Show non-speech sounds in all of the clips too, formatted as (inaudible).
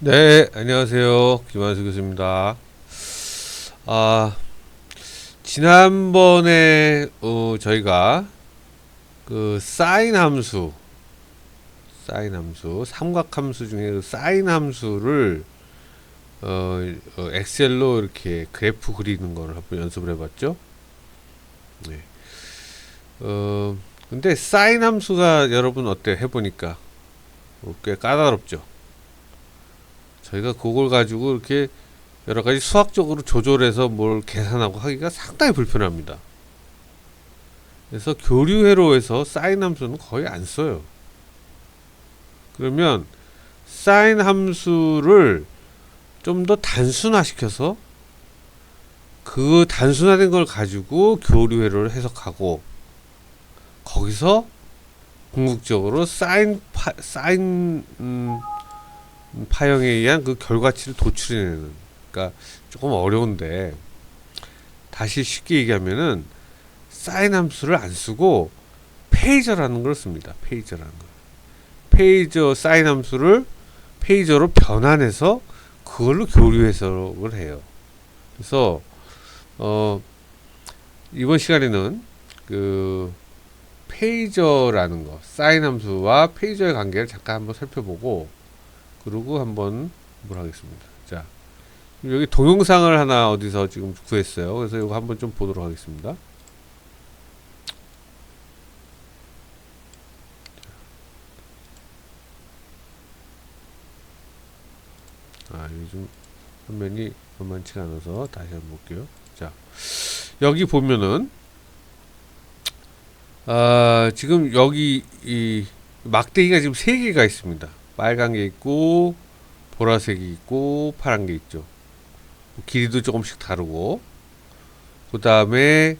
네, 안녕하세요. 김한수 교수입니다. 아, 지난번에 어, 저희가 그 사인 함수, 사인 함수, 삼각 함수 중에 그 사인 함수를 어, 어, 엑셀로 이렇게 그래프 그리는 거를 한번 연습을 해봤죠. 네. 어, 근데 사인 함수가 여러분 어때요? 해보니까 어, 꽤 까다롭죠. 저희가 그걸 가지고 이렇게 여러 가지 수학적으로 조절해서 뭘 계산하고 하기가 상당히 불편합니다. 그래서 교류 회로에서 사인 함수는 거의 안 써요. 그러면 사인 함수를 좀 더 단순화시켜서 그 단순화된 걸 가지고 교류 회로를 해석하고 거기서 궁극적으로 사인 파, 사인 음, 파형에 의한 그 결과치를 도출해내는 그러니까 조금 어려운데 다시 쉽게 얘기하면은 사인 함수를 안 쓰고 페이저라는 걸 씁니다. 페이저라는 거. 페이저 사인 함수를 페이저로 변환해서 그걸로 교류 해석을 해요. 그래서 어 이번 시간에는 그 페이저라는 거, 사인 함수와 페이저의 관계를 잠깐 한번 살펴보고 그러고 한번 뭘 하겠습니다. 자, 여기 동영상을 하나 어디서 지금 구했어요. 그래서 이거 한번 좀 보도록 하겠습니다. 아, 요즘 화면이 만만치가 않아서 다시 한번 볼게요. 자, 여기 보면은 아, 지금 여기 이 막대기가 지금 세 개가 있습니다. 빨간 게 있고 보라색이 있고 파란 게 있죠. 길이도 조금씩 다르고 그 다음에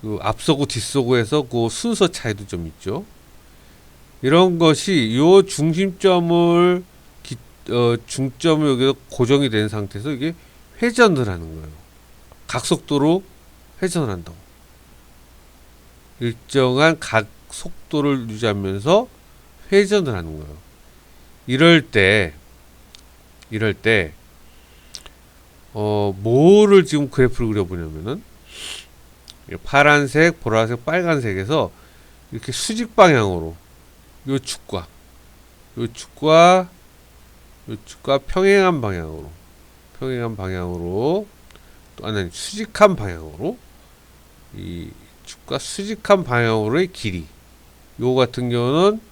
그 앞서고 뒤서고 해서 그 순서 차이도 좀 있죠. 이런 것이 요 중심점을 기, 어, 중점을 여기서 고정이 된 상태에서 이게 회전을 하는 거예요. 각속도로 회전을 한다고. 일정한 각 속도를 유지하면서 회전을 하는 거예요. 이럴 때, 이럴 때, 어, 뭐를 지금 그래프를 그려보냐면은, 파란색, 보라색, 빨간색에서 이렇게 수직 방향으로, 요 축과, 요 축과, 요 축과 평행한 방향으로, 평행한 방향으로, 또, 아니, 수직한 방향으로, 이 축과 수직한 방향으로의 길이. 요 같은 경우는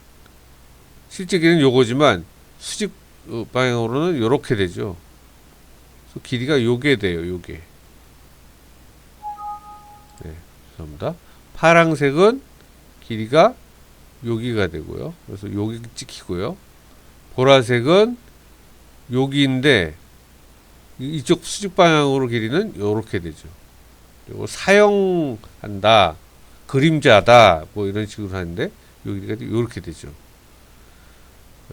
실제 길이는 요거지만 수직 어, 방향으로는 요렇게 되죠. 그래서 길이가 요게 돼요. 요게. 네, 죄송합니다. 파랑색은 길이가 여기가 되고요. 그래서 여기 찍히고요. 보라색은 여기인데 이쪽 수직 방향으로 길이는 요렇게 되죠. 그리고 사용한다, 그림자다, 뭐 이런 식으로 하는데 여기가 이렇게 되죠.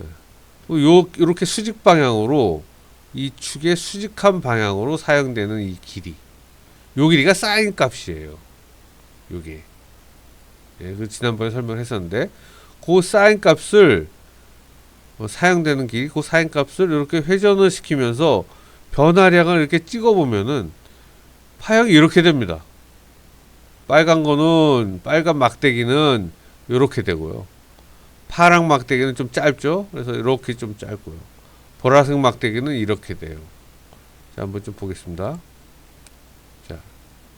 예. 요 이렇게 수직 방향으로 이 축의 수직한 방향으로 사용되는 이 길이, 요 길이가 사인 값이에요. 요게. 예, 그 지난번에 설명했었는데 그 사인 값을 어, 사용되는 길이, 그 사인 값을 이렇게 회전을 시키면서 변화량을 이렇게 찍어 보면은 파형이 이렇게 됩니다. 빨간 거는 빨간 막대기는 이렇게 되고요. 파랑 막대기는 좀 짧죠. 그래서 이렇게 좀 짧고요. 보라색 막대기는 이렇게 돼요. 자, 한번 좀 보겠습니다. 자,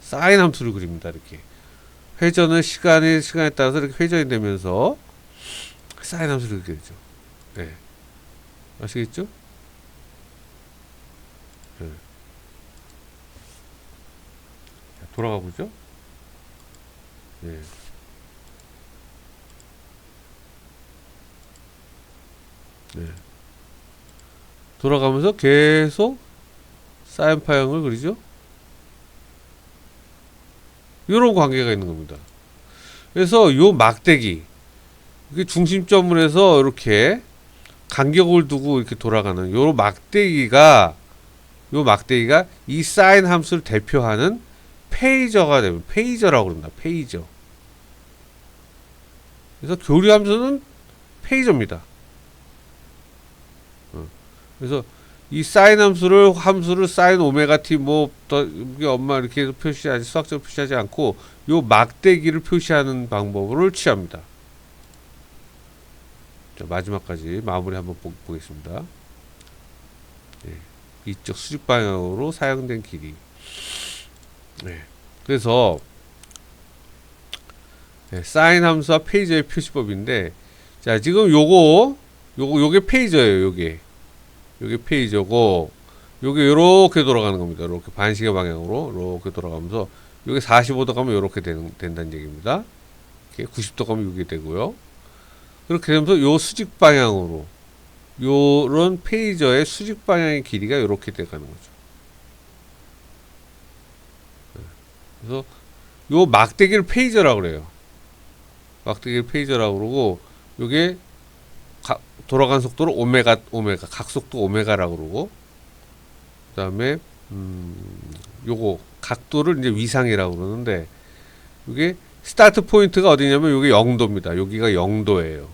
사인 함수를 그립니다. 이렇게 회전은 시간에 시간에 따라서 이렇게 회전이 되면서 사인 함수를 그리게 되죠. 네, 아시겠죠? 네. 돌아가 보죠. 네. 네. 돌아가면서 계속 사인 파형을 그리죠. 이런 관계가 있는 겁니다. 그래서 요 막대기 중심점을 해서 이렇게 간격을 두고 이렇게 돌아가는 요 막대기가 요 막대기가 이 사인 함수를 대표하는 페이저가 되면 페이저라고 그럽니다. 페이저. 그래서 교류 함수는 페이저입니다. 어. 그래서 이 사인 함수를 함수를 사인 오메가 t뭐더 이게 엄마 이렇게 표시하지 수학적으로 표시하지 않고 요 막대기를 표시하는 방법을 취합니다. 자, 마지막까지 마무리 한번 보, 보겠습니다. 네, 이쪽 수직 방향으로 사용된 길이. 네, 그래서 네, 사인 함수와 페이저의 표시법인데, 자 지금 요거 요거 요게 페이저예요. 요게 요게 페이저고, 요게 요렇게 돌아가는 겁니다. 이렇게 반시계 방향으로 이렇게 돌아가면서 요게 45도 가면 되는, 된다는 얘기입니다. 이렇게 90도 가면 요게 되고요. 그렇게 되면서 요 수직 방향으로 요런 페이저의 수직 방향의 길이가 요렇게 돼가는 거죠. 네. 그래서 요 막대기를 페이저라고 그래요. 막대기를 페이저라고 그러고 요게 가, 돌아간 속도를 오메가 오메가 각속도 오메가라고 그러고 그다음에 음 요거 각도를 이제 위상이라고 그러는데 이게 스타트 포인트가 어디냐면 여기 0도입니다. 여기가 0도예요.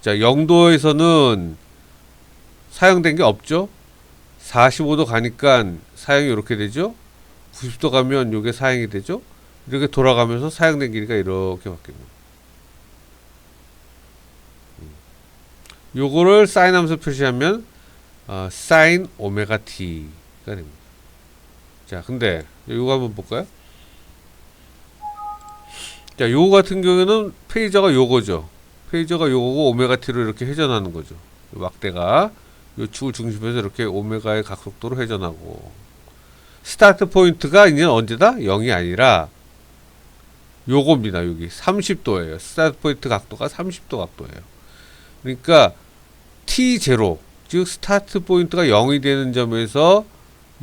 자, 0도에서는 사용된 게 없죠. 45도 가니까 사용이 이렇게 되죠. 90도 가면 이게 사용이 되죠. 이렇게 돌아가면서 사용된 길이가 이렇게 바뀝니다. 요거를 사인 함수 표시하면 어, 사인 오메가 t가 됩니다. 자, 근데 요거 한번 볼까요? 자, 요거 같은 경우에는 페이저가 요거죠. 페이저가 요거고 오메가 t로 이렇게 회전하는 거죠. 요 막대가 요 축을 중심에서 이렇게 오메가의 각속도로 회전하고 스타트 포인트가 이제 언제다? 0이 아니라 요겁니다. 여기 30도예요. 스타트 포인트 각도가 30도 각도예요. 그러니까 t0 즉 스타트 포인트가 0이 되는 점에서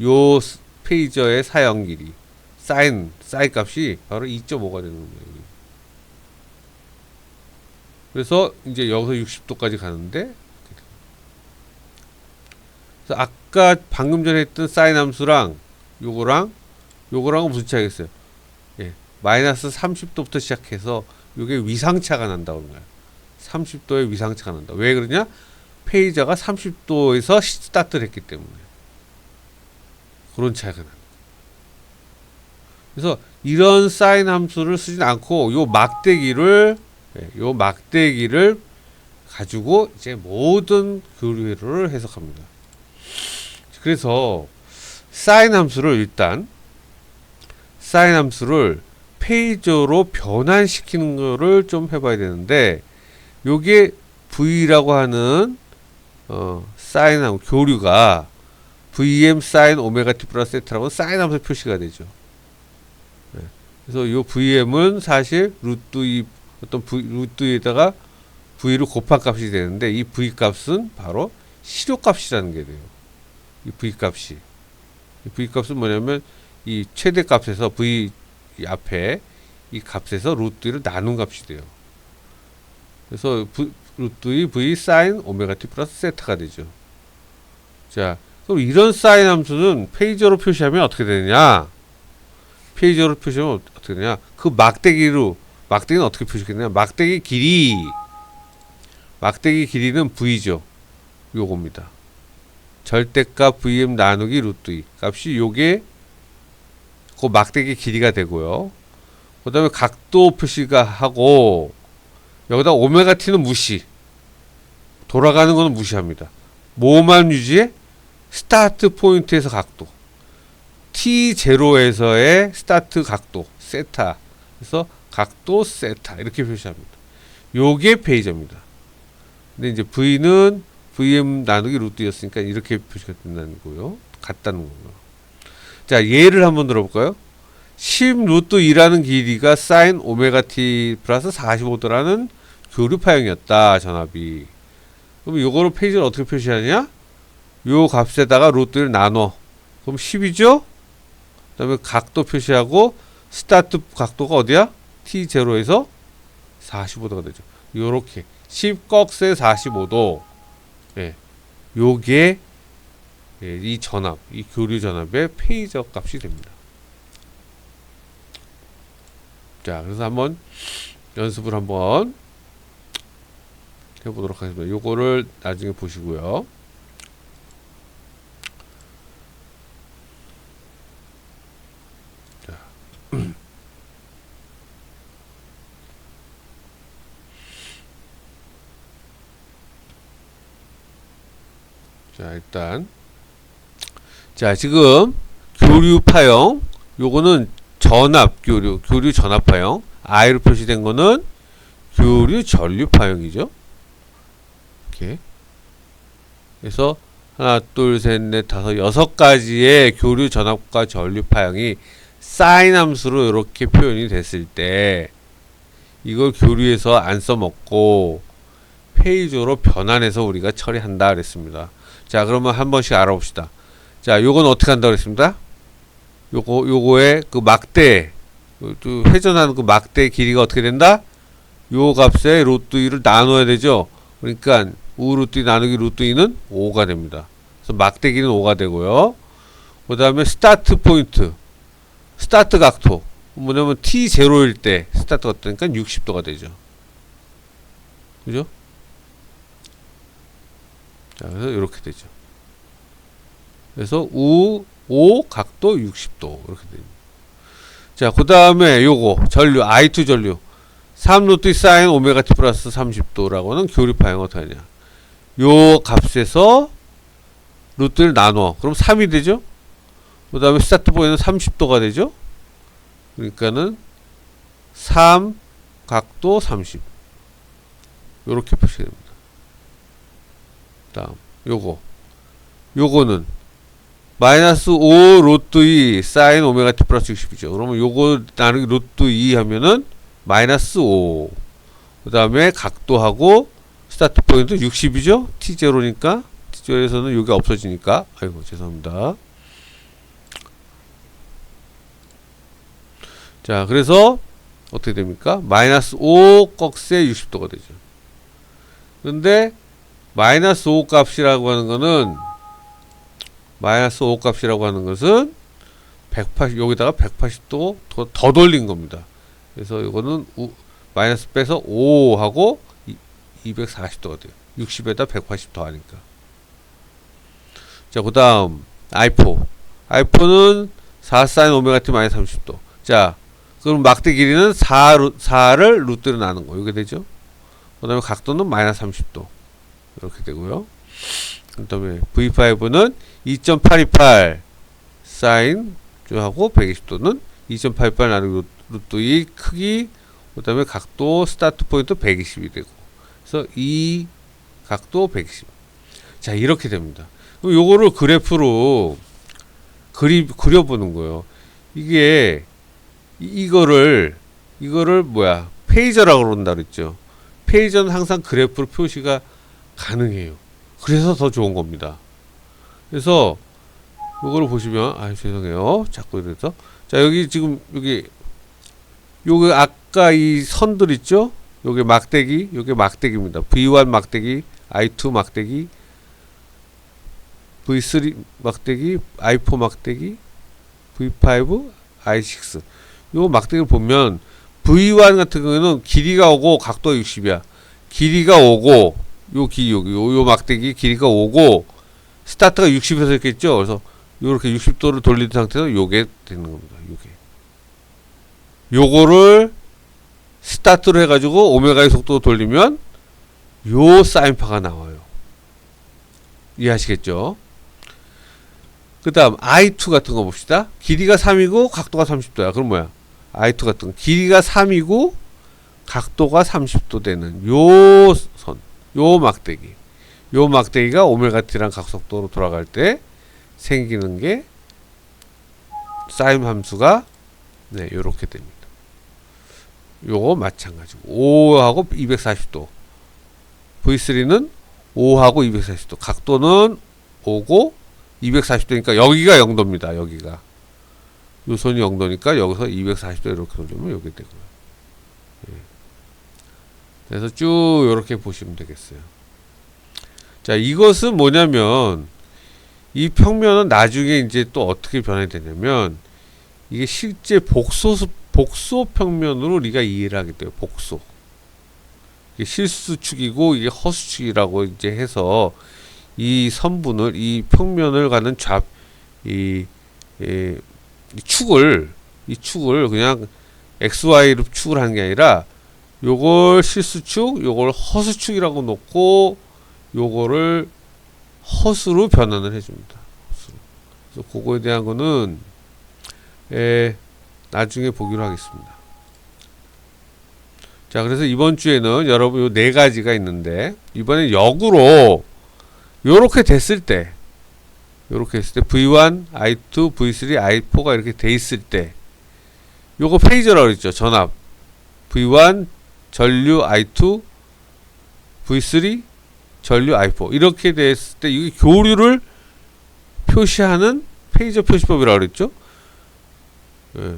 요 페이저의 사용 길이 사인 사인 값이 바로 2.5가 되는 거예요. 그래서 이제 여기서 60도까지 가는데 그래서 아까 방금 전에 했던 사인 함수랑 요거랑 요거랑은 있어요? 예. 마이너스 30도부터 시작해서 요게 위상차가 난다고 그런 거예요. 30도의 위상차가 난다. 왜 그러냐? 페이저가 30도에서 스타트를 했기 때문에. 그런 차이가 나. 그래서 이런 사인 함수를 쓰진 않고 요 막대기를 예, 요 막대기를 가지고 이제 모든 교류회로를 해석합니다. 그래서 사인 함수를 일단 사인 함수를 페이저로 변환시키는 거를 좀 해봐야 되는데 요게 v라고 하는 어, 사인 함 교류가 vm 사인 오메가 t 플러스 세트라고 사인 함수 표시가 되죠. 네. 그래서 요 vm은 사실 루트 2 어떤 v, 루트에다가 v를 곱한 값이 되는데 이 v 값은 바로 실효 값이라는 게 돼요. 이 v 값이 이 v 값은 뭐냐면 이 최대 값에서 v 이 앞에 이 값에서 루트 2를 나눈 값이 돼요. 그래서 v, 루트 2 v 사인 오메가 t 플러스 세타가 되죠. 자, 그럼 이런 사인 함수는 페이저로 표시하면 어떻게 되느냐? 페이저로 표시하면 어떻게 되냐? 그 막대기로 막대기는 어떻게 표시했냐? 막대기 길이 막대기 길이는 v죠. 요겁니다. 절대값 vm 나누기 루트 2 값이 요게 그 막대기 길이가 되고요. 그 다음에 각도 표시가 하고 여기다 오메가 t는 무시 돌아가는 거는 무시합니다. 뭐만 유지해? 스타트 포인트에서 각도 t0에서의 스타트 각도 세타 그래서 각도 세타 이렇게 표시합니다. 요게 페이저입니다. 근데 이제 v는 vm 나누기 루트였으니까 이렇게 표시가 된다는 거고요. 같다는 거고요. 자 예를 한번 들어볼까요? 10 루트 2라는 길이가 사인 오메가 t 플러스 45도라는 교류 파형이었다 전압이. 그럼 요거를 페이지를 어떻게 표시하냐? 요 값에다가 루트를 나눠. 그럼 10이죠? 그 다음에 각도 표시하고 스타트 각도가 어디야? T0에서 45도가 되죠. 요렇게 10 꺽세 45도 예. 요게 예, 이 전압, 이 교류 전압의 페이저 값이 됩니다. 자, 그래서 한번 연습을 한번 해보도록 하겠습니다. 요거를 나중에 보시고요. 자. (clears throat) 일단 자, 지금 교류 파형 요거는 전압 교류, 교류 전압 파형. I로 표시된 거는 교류 전류 파형이죠. 이렇게. 그래서 하나, 둘, 셋, 넷, 다섯, 여섯 가지의 교류 전압과 전류 파형이 사인 함수로 이렇게 표현이 됐을 때 이걸 교류해서 안 써먹고 페이저로 변환해서 우리가 처리한다 그랬습니다. 자, 그러면 한 번씩 알아봅시다. 자, 요건 어떻게 한다 그랬습니다. 요거 요거의 그 막대 요- 또 회전하는 그 막대 길이가 어떻게 된다? 요 값에 루트 2를 나눠야 되죠. 그러니까 우 루트 2 나누기 루트 2는 5가 됩니다. 그래서 막대 길이는 5가 되고요. 그 다음에 스타트 포인트. 스타트 각도. 뭐냐면 t0일 때 스타트 각도니까 60도가 되죠. 그죠? 자, 그래서 이렇게 되죠. 그래서 우, 오, 각도 60도. 이렇게 됩니다. 자, 그 다음에 요거, 전류, I2 전류. 3루트 사인 오메가 t 플러스 30도라고는 교류파형 어떻게 하냐. 요 값에서 루트를 나눠. 그럼 3이 되죠? 그 다음에 스타트 포인트는 30도가 되죠? 그러니까는 3 각도 30 요렇게 표시됩니다. 다음 요거 요거는 마이너스 5 로트 2 사인 오메가 t 플러스 60이죠. 그러면 요거 나누기 로트 2 하면은 마이너스 5. 그 다음에 각도하고 스타트 포인트 60이죠. t0니까 t0에서는 요게 없어지니까 아이고 죄송합니다. 자 그래서 어떻게 됩니까? 마이너스 5 꺽세 60도가 되죠. 근데 마이너스 5 값이라고 하는 거는 마이너스 5 값이라고 하는 것은 180 여기다가 180도 더, 더 돌린 겁니다. 그래서 이거는 우, 마이너스 빼서 5 하고 240도가 돼요. 60에다 180 더하니까. 자, 그 다음 i4. i4는 4 사인 오메가 t 마이너스 30도. 자, 그럼 막대 길이는 4, 4를 루트로 나눈 거. 이게 되죠? 그 다음에 각도는 마이너스 30도. 이렇게 되고요. 그 다음에 V5는 2.828 사인 하고 120도는 2.88 나누기 루트 2 크기 그 다음에 각도 스타트 포인트 120이 되고 그래서 이 각도 120. 자 이렇게 됩니다. 그럼 요거를 그래프로 그리 그려보는 거예요. 이게 이- 이거를 이거를 뭐야 페이저라고 그런다 그랬죠. 페이저는 항상 그래프로 표시가 가능해요. 그래서 더 좋은 겁니다. 그래서 요거를 보시면 아 죄송해요. 자꾸 이래서 자 여기 지금 여기 요게 아까 이 선들 있죠? 요게 막대기, 요게 막대기입니다. V1 막대기, I2 막대기, V3 막대기, I4 막대기, V5, I6. 요 막대기를 보면 V1 같은 경우에는 길이가 오고 각도가 60이야. 길이가 오고 요 기, 여기 요, 요 막대기 길이가 오고 스타트가 60에서 했겠죠. 그래서 요렇게 60도를 돌린 상태에서 요게 되는 겁니다. 요게. 요거를 스타트로 해가지고 오메가의 속도 돌리면 요 사인파가 나와요. 이해하시겠죠? 그 다음 I2 같은 거 봅시다. 길이가 3이고 각도가 30도야. 그럼 뭐야? I2 같은 거. 길이가 3이고 각도가 30도 되는 요 선, 요 막대기. 요 막대기가 오메가 t랑 각속도로 돌아갈 때 생기는 게 사인 함수가 네, 요렇게 됩니다. 요거 마찬가지고 5하고 240도. V3는 5하고 240도. 각도는 5고 240도니까 여기가 0도입니다. 여기가. 요 선이 0도니까 여기서 240도 이렇게 돌리면 여기 되고요. 예. 그래서 쭉 이렇게 보시면 되겠어요. 자, 이것은 뭐냐면 이 평면은 나중에 이제 또 어떻게 변화가 되냐면 이게 실제 복소 복소 평면으로 우리가 이해를 하게 돼요. 복소. 이게 실수축이고 이게 허수축이라고 이제 해서 이 선분을 이 평면을 가는 좌 이, 이, 이 축을 이 축을 그냥 XY로 축을 하는 게 아니라 요걸 실수축, 요걸 허수축이라고 놓고 요거를 허수로 변환을 해줍니다. 허수로. 그래서 그거에 대한 거는 에, 나중에 보기로 하겠습니다. 자, 그래서 이번 주에는 여러분 요 네 가지가 있는데 이번엔 역으로 요렇게 됐을 때 요렇게 했을 때 V1, I2, V3, I4가 이렇게 돼 있을 때 요거 페이저라고 그랬죠. 전압. V1 전류 I2 V3 전류 I4 이렇게 됐을 때 이 교류를 표시하는 페이저 표시법이라고 그랬죠. 예.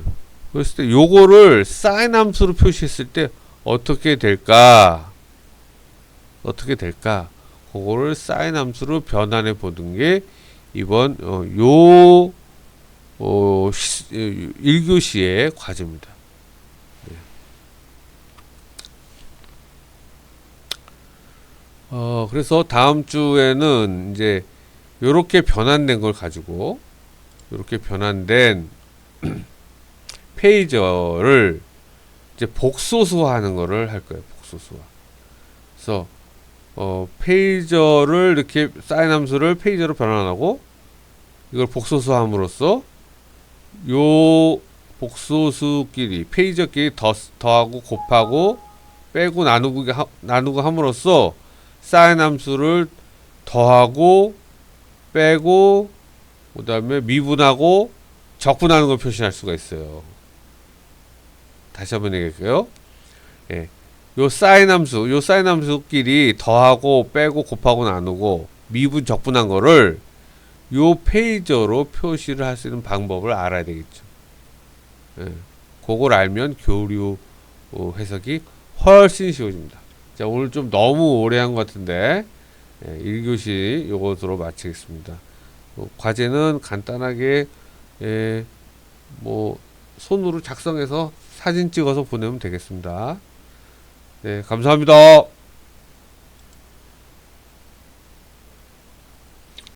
그랬을 때 요거를 사인 함수로 표시했을 때 어떻게 될까? 어떻게 될까? 그거를 사인 함수로 변환해 보는 게 이번 어, 요 어, 시, 1교시의 과제입니다. 어, 그래서 다음 주에는 이제 요렇게 변환된 걸 가지고 요렇게 변환된 (clears throat) 페이저를 이제 복소수화하는 거를 할 거예요. 복소수화. 그래서 어, 페이저를 이렇게 사인 함수를 페이저로 변환하고 이걸 복소수함으로써 요 복소수끼리 페이저끼리 더, 더하고 곱하고 빼고 나누고 하, 나누고 함으로써 사인 함수를 더하고 빼고 그 다음에 미분하고 적분하는 걸 표시할 수가 있어요. 다시 한번 얘기할게요. 예. 요 사인 함수, 요 사인 함수끼리 더하고 빼고 곱하고 나누고 미분 적분한 거를 요 페이저로 표시를 할 수 있는 방법을 알아야 되겠죠. 예. 그걸 알면 교류 어, 해석이 훨씬 쉬워집니다. 자, 오늘 좀 너무 오래 한 것 같은데 예, 1교시 요것으로 마치겠습니다. 어, 과제는 간단하게 예, 뭐 손으로 작성해서 사진 찍어서 보내면 되겠습니다. 네, 감사합니다.